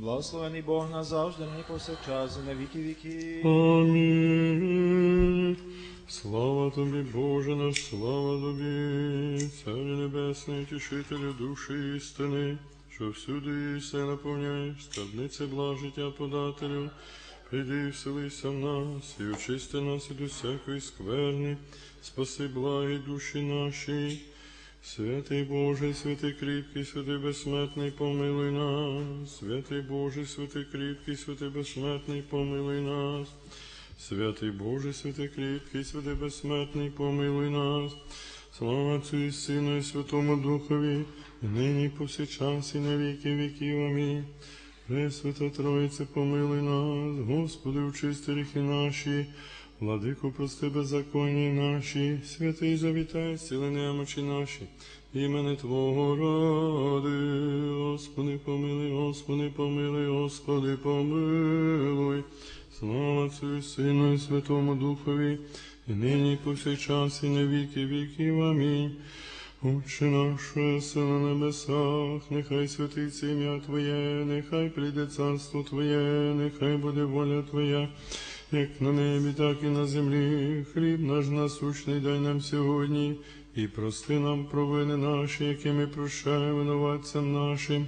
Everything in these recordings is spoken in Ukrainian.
Благословений Бог назавжди, нині повсякчас, і на віки віки. Амінь. Слава тобі, Боже наш, слава тобі, Царю Небесний, тішителю душі істини, що всюди все наповняєш, скарбнице благ життя подателю. Прийди і вселися в нас, і очисти нас від усякої скверни, спаси благі душі наші. Святий Боже, святий кріпкий, святий безсмертний, помилуй нас. Святий Боже, святий кріпкий, святий безсмертний, помилуй нас. Святий Боже, святий кріпкий, святий безсмертний, помилуй нас. Слава Отцю Сину, і Святому Духові, і нині повсякчас, і на віки віків. Амінь. Пресвята Троїце, помилуй нас, Господи, очисти гріхи наші, Владику, прости беззаконні наші, святий завітай, сили немочі наші, імени Твого ради, Господи, помилуй, Господи, помилуй, Господи, помилуй. Слава і Сину, і Святому Духові, і нині, і повсякчас, і на віки віків. Амінь. Отче наше, все на небесах, нехай святиться ім'я Твоє, нехай прийде царство Твоє, нехай буде воля Твоя, як на небі, так і на землі. Хліб наш насущний дай нам сьогодні, і прости нам провини наші, які ми прощаємо винуватцям нашим.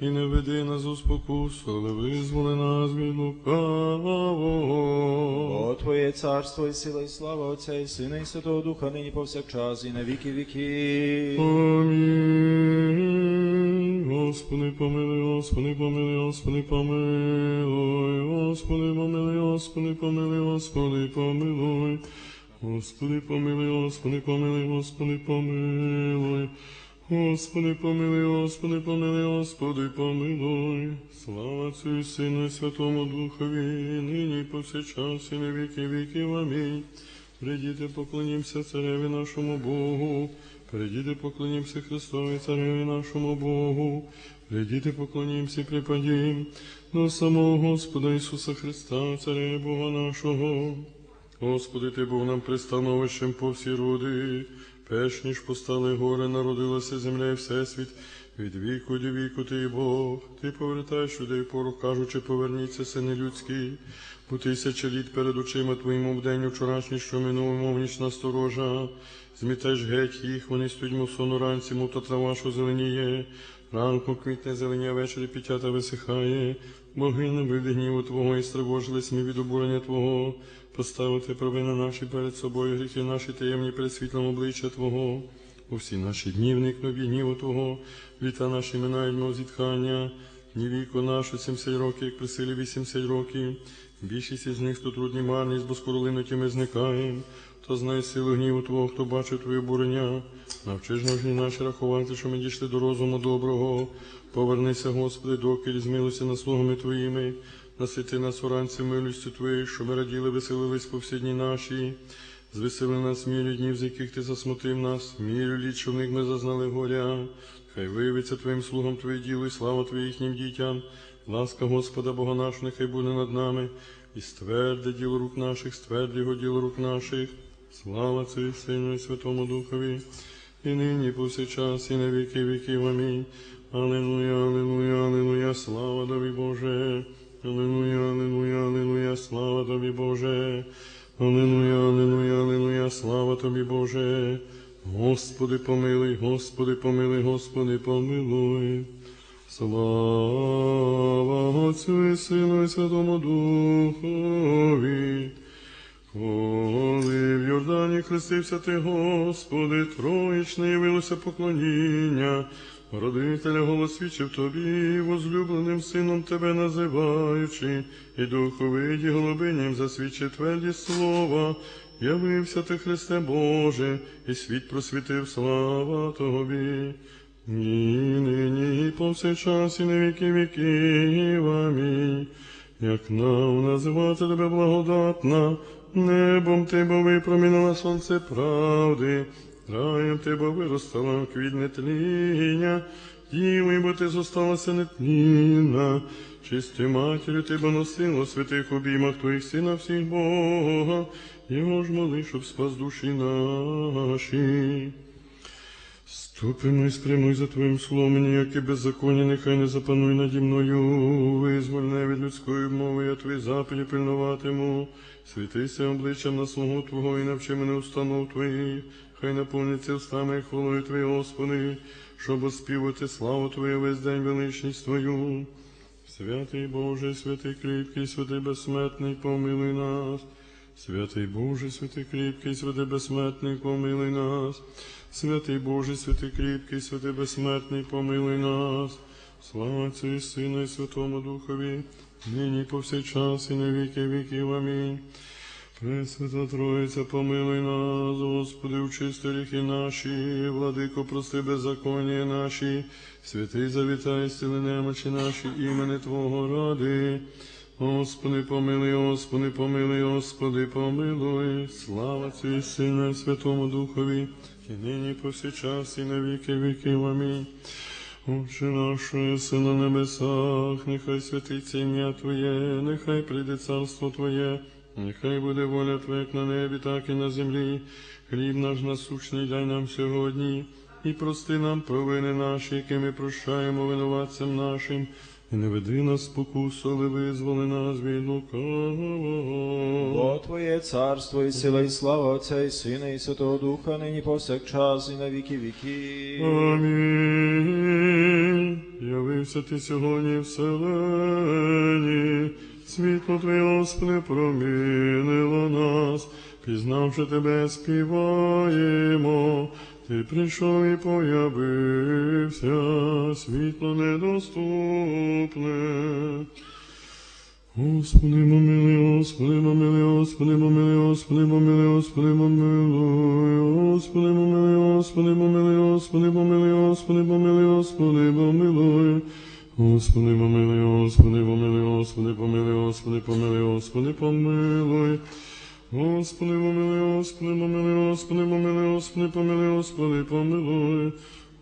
І не веди нас у спокусу, але визволи нас від лукавого. О Твоє царство і сила, і слава Отця і Сина, і Святого Духа, нині повсякчас, і на віки віки. Амінь. Господи, помилуй, Господи, помилуй, Господи, помилуй, Господи, помилуй, Господи, помилуй, Господи, помилуй. Господи, помилуй, Господи, помилуй, Господи, помилуй. Господи, помилуй, Господи, помилуй, Господи, помилуй. Слава Отцю і Сину, і Святому Духові, нині повсякчас, і на віки віків. Амінь. Прийдіте, поклонімося цареві нашому Богу. Прийдіте, поклонімося Христові цареві нашому Богу. Поклонімося і припадім до самого Господа Ісуса Христа, царя Бога нашого. Господи, Ти був нам пристановищем по всі роди, перш ніж постали гори, народилася земля і всесвіт, від віку до віку ти Бог, ти повертаєш людей пору, кажучи, поверніться, сини людські, бо тисяча літ перед очима твоїм в день вчорашній, що минув, мов ніч насторожа, змітаєш геть їх, вони стоять, мов сону ранці, мов та трава, що зеленіє, ранку квітне зеленіє, ввечері пітята висихає, боги не вийде гніву Твого і стривожились ми від обурення Твого, поставити провини наші перед собою, гріхи наші таємні перед світлом обличчя Твого. У всі наші дні вникну від гніву Твого, літа наші минають, мов зітхання, ні віку нашу 70 років, як при силі 80 років. Більшість із них то трудні марність, бо скоро линуті ми зникаємо. Хто знає силу гніву Твого, хто бачив Твоє бурення, навчи ж ножні наші рахувати, що ми дійшли до розуму доброго. Повернися, Господи, доки змилуйся над слугами Твоїми, насити нас уранці милістю Твоєю, що ми раділи, веселились по всі дні наші. Звесели нас мірю днів, з яких ти засмутив нас, мірю літ, що в них ми зазнали горя. Хай виявиться Твоїм слугам Твоє діло і слава Твоїм їхнім дітям. Ласка Господа Бога нашого, нехай буде над нами, і стверди діло рук наших, стверди його діло рук наших. Слава і Сину і Святому Духові, і нині, і повсякчас, і на віки віків. Амінь. Аллилуйя, аллилуйя, аллилуйя, слава тобі, Боже. Аллилуйя, аллилуйя, аллилуйя, слава тобі, Боже. Аллилуйя, аллилуйя, аллилуйя, слава тобі, Боже. Господи, помилуй, Господи, помилуй, Господи, помилуй. Слава Отцю і Сину і Святому Духові. Коли в Йордані хрестився ти, Господи, троїчне явилося поклоніння, родителя голосвічив тобі, возлюбленим сином тебе називаючи, і духовиді голубиням засвідчив тверді слова, явився ти, Христе Боже, і світ просвітив слава Тобі. І нині, і повсякчас, і на віки віків. Амінь. Як нам називати тебе благодатна, небом ти бо випромінила сонце правди, раєм ти бо виростала квітне тління, дівою, бо ти зосталася нетлінна, чисти матір'ю ти бо носила в святих обіймах твоїх сина всіх Бога, його ж моли, щоб спас душі наші. Ступимо і спрямуй за Твоїм словом, ніяке беззаконня, нехай не запануй наді мною, визвольне від людської мови, я Твої заповіді пильнуватиму. Світися обличчям на слугу Твого і навчи мене установ Твоїх, хай наповниться устами хвалою Твої, Господи, щоб оспівати славу Твою весь день величність Твою. Святий Боже, святий кріпкий, святий безсмертний, помилуй нас. Святий Боже, святий кріпкий, святий безсмертний, помилуй нас. Святий Боже, святий кріпкий, святий безсмертний, помилуй нас. Слава Отцю і Сину і Святому Духові, нині повсякчас і на віки віків. Амінь. Пресвята Троїця, помилуй нас, Господи, вчисти гріхи наші, владико, прости беззаконня наші, святий завітай, стіли немочі наші, імени Твого ради. Господи, помилуй, Господи, помилуй, Господи, помилуй, слава Сину і Святому Духові, і нині повсякчас, і на віки віків. Амінь. Отче наш, на небесах, нехай святиться ім'я Твоє, нехай прийде царство Твоє, нехай буде воля Твоя, як на небі, так і на землі. Хліб наш насущний дай нам сьогодні, і прости нам провини наші, які ми прощаємо винуватцям нашим, і не веди нас спокусу, але визволи нас від лукавого. Бо Твоє царство і сила, і слава Отця і Сина, і Святого Духа, нині повсякчас, і на віки віків. Амінь. Явився ти сьогодні в селені, світло Твоє, Господи, промінило нас, пізнавши Тебе, співаємо. Ти прийшов і появився, світло недоступне. Господи, помилуй, Господи, помилуй, Господи, помилуй, Господи, помилуй, Господи, помилуй, Господи, помилуй, Господи, помилуй, Господи, помилуй, Господи, помилуй, Господи, помилуй. Господи, помилуй, Господи, помилуй, Господи, помилуй, Господи, помилуй, Господи, помилуй. Господи, помилуй, Господи, помилуй, Господи, помилуй, Господи, помилуй, Господи, помилуй.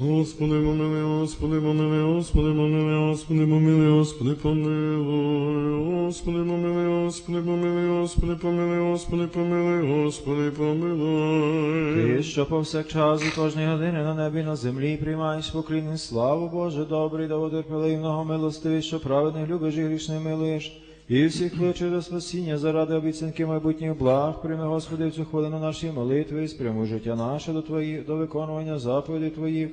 Господи, помилуй, Господи, помилуй, Господи, помилуй, Господи, помилуй, Господи, помилуй. Господи, помилуй, Господи, помилуй, Господи, помилуй, Господи, помилуй, Господи, помилуй. Ти, що повсякчас і кожної години на небі на землі приймаєш поклін і славу Боже, добрий, довготерпеливий, многомилостивий, що праведних любиш і грішних милуєш. І всіх кличеш до спасіння заради обіцянки майбутніх благ, прийми, Господи, в цю хвилину наші молитви, спрямуй життя наше до Твоїх, до виконування заповідей Твоїх,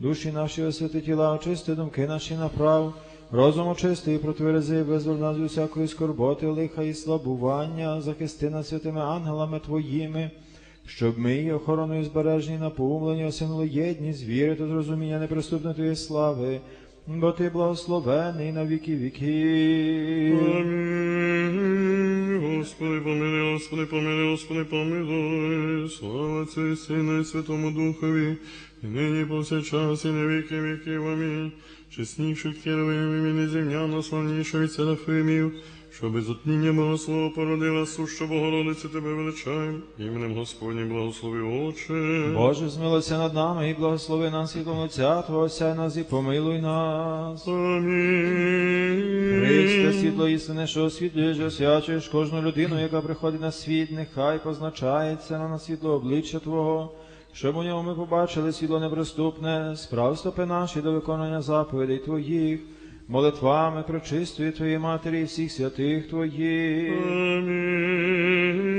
душі наші освяти тіла, очисти думки наші направ, розум очисти і протверези, визволь нас від усякої скорботи, лиха і слабування, захисти нас святими ангелами Твоїми, щоб ми і охороною збережені наповнені осягнули єдність, віри та зрозуміння неприступної Твоєї слави, бо Ти благословений на віки віки. Амінь. Господи, помилуй, Господи, помилуй, Господи, помилуй. Слава Отцю і Сину і Святому Духові, і нині повсякчас, і на віки віків. Амінь. Чесніших керовим і неземняно славніших від серафимів, що без отміння Богослова породила суща Богородиця Тебе величаєм, іменем Господнім благослови Отче. Боже, змилися над нами і благослови нас світлом Отця Твого, осяй нас і помилуй нас. Амінь. Христе, світло істини, що освітлюєш, і освячуєш кожну людину, яка приходить на світ, нехай позначається на світло обличчя Твого, щоб у ньому ми побачили світло неприступне, справ стопи наші до виконання заповідей Твоїх, молитвами прочистої Твоєї Матері всіх святих Твоїх. Амінь.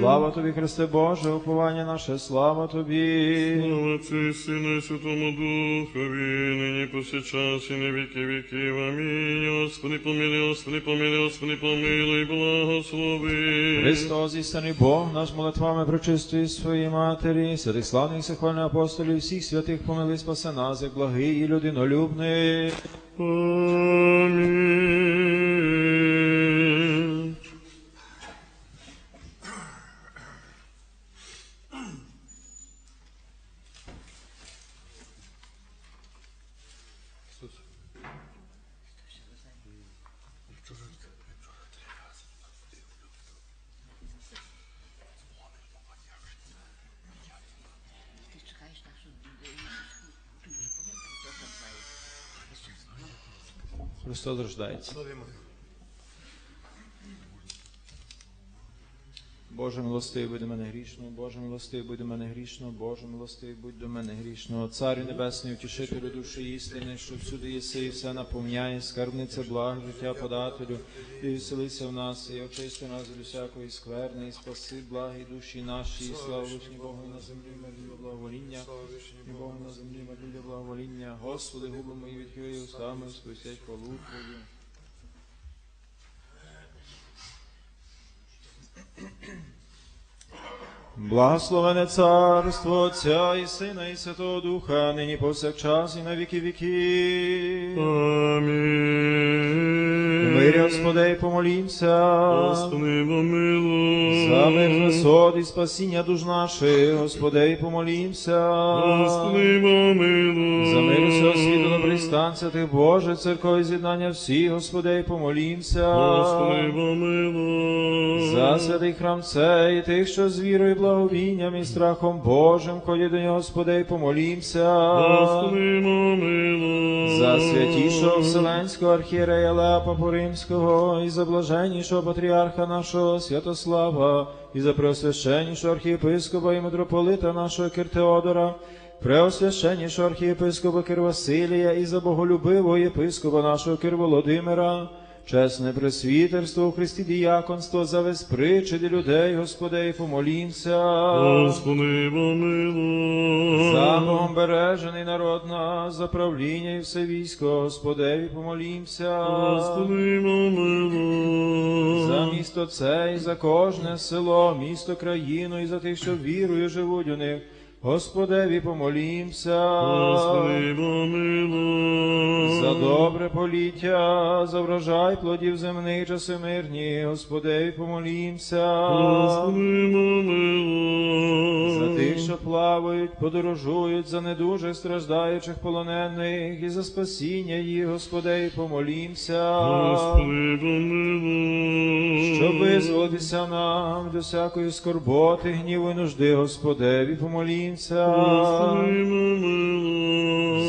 Слава Тобі, Христе Боже, уповання наше, слава Тобі. Слава Отцю і Сину і Святому Духові, нині повсякчас і на віки віків. Амінь. Господи, помилуй, Господи, помилуй, Господи, помилуй, благослови. Христос, істинний Бог, наш молитвами прочистої своєї Матері, святих славних сихвальних апостолів, всіх святих помили, спаси нас, як благий і людинолюбний. Амінь. Христос рождається. Боже милостивий будь до мене грішного, Боже милостивий будь до мене грішного, Боже милостивий будь до мене грішного. Царю небесний, утішителю душі істини, що всюди єси і все наповняє, скарбниця благ, життя подателю, і веселися в нас, і очисти нас від усякої скверни, і спаси благі душі наші, і слава вишні Богу на землі, мир благовоління, і Богу на землі, мир благовоління. Господи, губи мої відкрий устами, спустять хвалу Твою. Благословене царство Отця і Сина, і Святого Духа, нині повсякчас і на віки віки. Амінь. У мирі, Господи, помолімся. Господи, помилуй. За мир висот і спасіння душ наших, Господи, помолімся. Господи, помилуй. За мир усього світу, добрий стан святих Боже, церкові з'єднання всі, Господи, помолімся. Господи, помилуй. За святий храм цей, тих, що з вірою, благовінням і страхом Божим, ходять до нього, Господи, помолімся. Господи, помилуй. За святішого Вселенського архієрея Леа Папу Римського, і за блаженнішого патріарха нашого Святослава, і за преосвященнішого архієпископа і митрополита нашого Киртеодора, преосвященнішого архієпископа Кир Василія, і за боголюбивого єпископа нашого Кирволодимира, Володимира, чесне пресвітерство у Христі діяконство за весь причиди людей, Господи, помолімся. Господи, помилуй. За Богом бережений народ нас, за правління і все військо, Господеві помолімся. Господи, помилуй. За місто це і за кожне село, місто, країну, і за тих, що вірою живуть у них. Господеві помолімся. Господи, помилуй. За добре поліття, за врожай плодів земних часи мирні, Господеві помолімся. Господи, помилуй. За тих, що плавають, подорожують, за недужих страждаючих полонених, і за спасіння їх, Господи, помолімся, Господи, помилуй. щоб визволитися нам до всякої скорботи, гніву і нужди, Господеві, помолімся. Помилуй.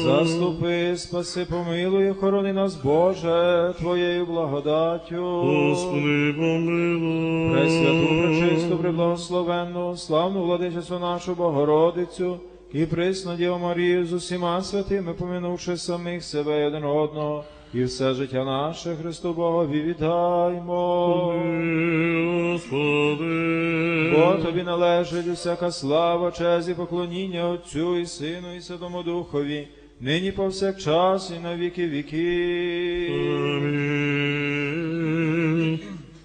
Заступи, спаси, помилуй, охорони нас, Боже, Твоєю благодаттю. Господи, помилуй. Пресвяту, пречисту, преблагословенну, славну владичицю нашу Богородицю і присну Діву Марію з усіма святими, помінувши самих себе і один одного, і все життя наше Христу Богові віддаймо. Господи. Бо тобі належить усяка слава, честь і поклоніння Отцю і Сину, і Святому Духові, нині повсякчас і на віки віків. Амінь.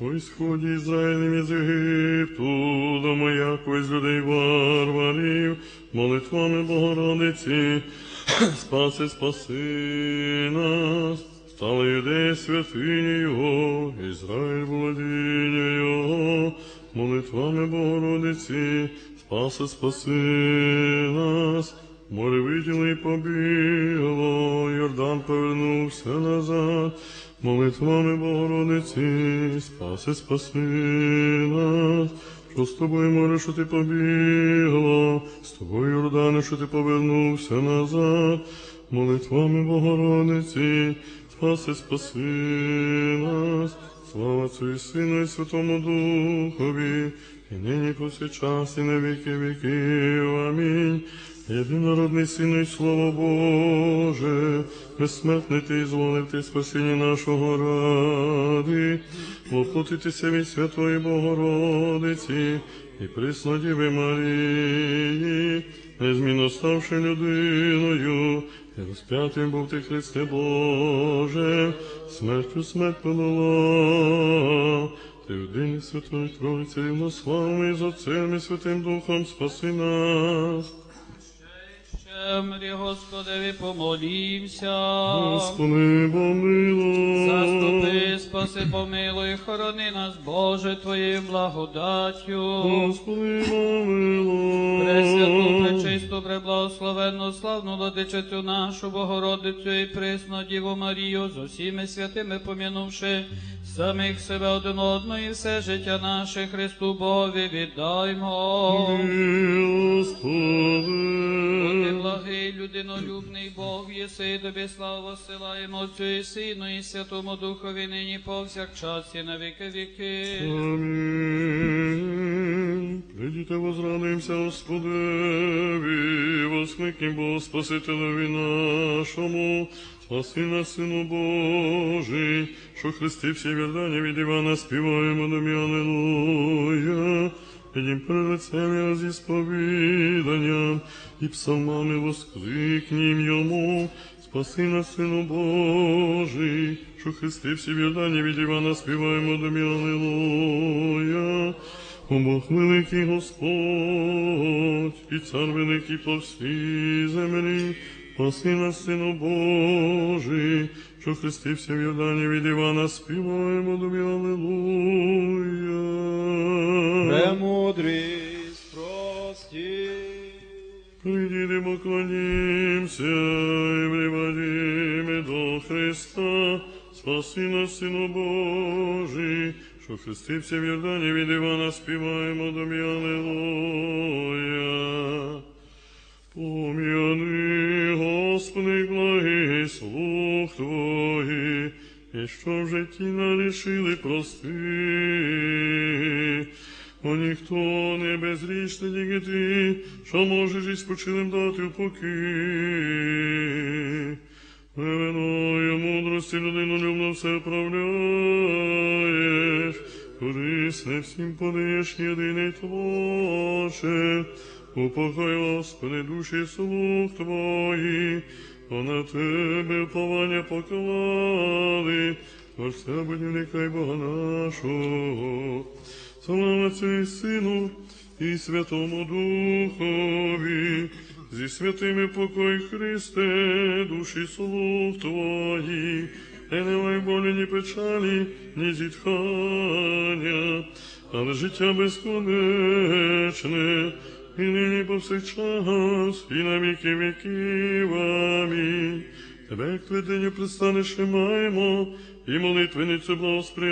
Ой, сході Ізраїлем із Єгипту, дома якось людей варварів, молитвами Богородиці, спаси, спаси нас, стала юдея святині Його, Ізраїль володіння Його, молитвами Богородиці, спаси, спаси нас. Море виділо і побігло, Йордан повернувся назад, молитвами Богородиці, спаси, спаси нас. Що з тобою, море, що ти побігло, з тобою, Йордане, що ти повернувся назад, молитвами Богородиці, спаси, спаси нас. Слава Отцю і Сину і Святому Духові, і нині повсякчас, і на віки віків. Амінь. Єдинородний Сину і Слово Боже, безсмертний ти зволив ти спасіння нашого ради, воплотитися від Святої Богородиці і присно Діви Марії, незмінно ставши людиною, розп'ятим був ти Христе Боже, смертю смерть подала, Ти в день Святої Тройці рівнославний з Отцем і Святим Духом спаси нас. Ще мрі, Господеві, помолімся. Господи, помилуй. Заступи, спаси, помилуй, хорони нас, Боже, Твоєю благодаттю. Господи, помилуй. Пресвяту, пречисту, преблагословенну, славну владичицю нашу Богородицю і присну Діву Марію з усіми святими помінувши самих себе один одного і все життя наше Христу Богові віддаймо. Господи. Людинолюбний Бог, єси тобі славу силаємо Отцю і Сину і Святому Духові нині повсякчас і на віки віки. Амінь. Придіте, возрадуємося Господеві, воскликнем Богу Спасителеві нашому, спаси нас, Сину Божий, що хрести всі вірдані від Івана співаємо до Аллилуйя. Підім лицем його зі сповіданням і псалмами воскликнім йому, спаси нас, Сину Божий, що хрести всі вірдані від Івана співаємо до Аллилуйя. О Бог великий Господь, і цар великий по всій землі, спаси нас, Сину Божий, що хрестився в Йордані від Івана, співаємо тобі Аллилуйя. Премудрість прості. Прийдімо, клонімся і приводімо до Христа, спаси нас, Сину Божий, що хрестився в Йордані від Івана, співаємо тобі Аллилуйя. Пом'яни, Господи, благий слух Твої, і що в житті нарішили прости. О ніхто не безрічний, тільки ти, що можеш із спочилим дати в покій. Левиною мудрості людину любно все вправляєш, корисне всім подаєш єдиний Творче. Упокой, Господи, душі слух Твої, а на Тебе вповання поклали, Тож все нехай Бога нашого. Слава і Сину і Святому Духові, зі святими покой Христе, душі слух Твої, не немає болі, ні печалі, ні зітхання, але життя безконечне, і нині повсякчас, і на віки віків. Амінь. Тебе, як твердиню пристанеш, маємо, і молитвеницю благосприяв.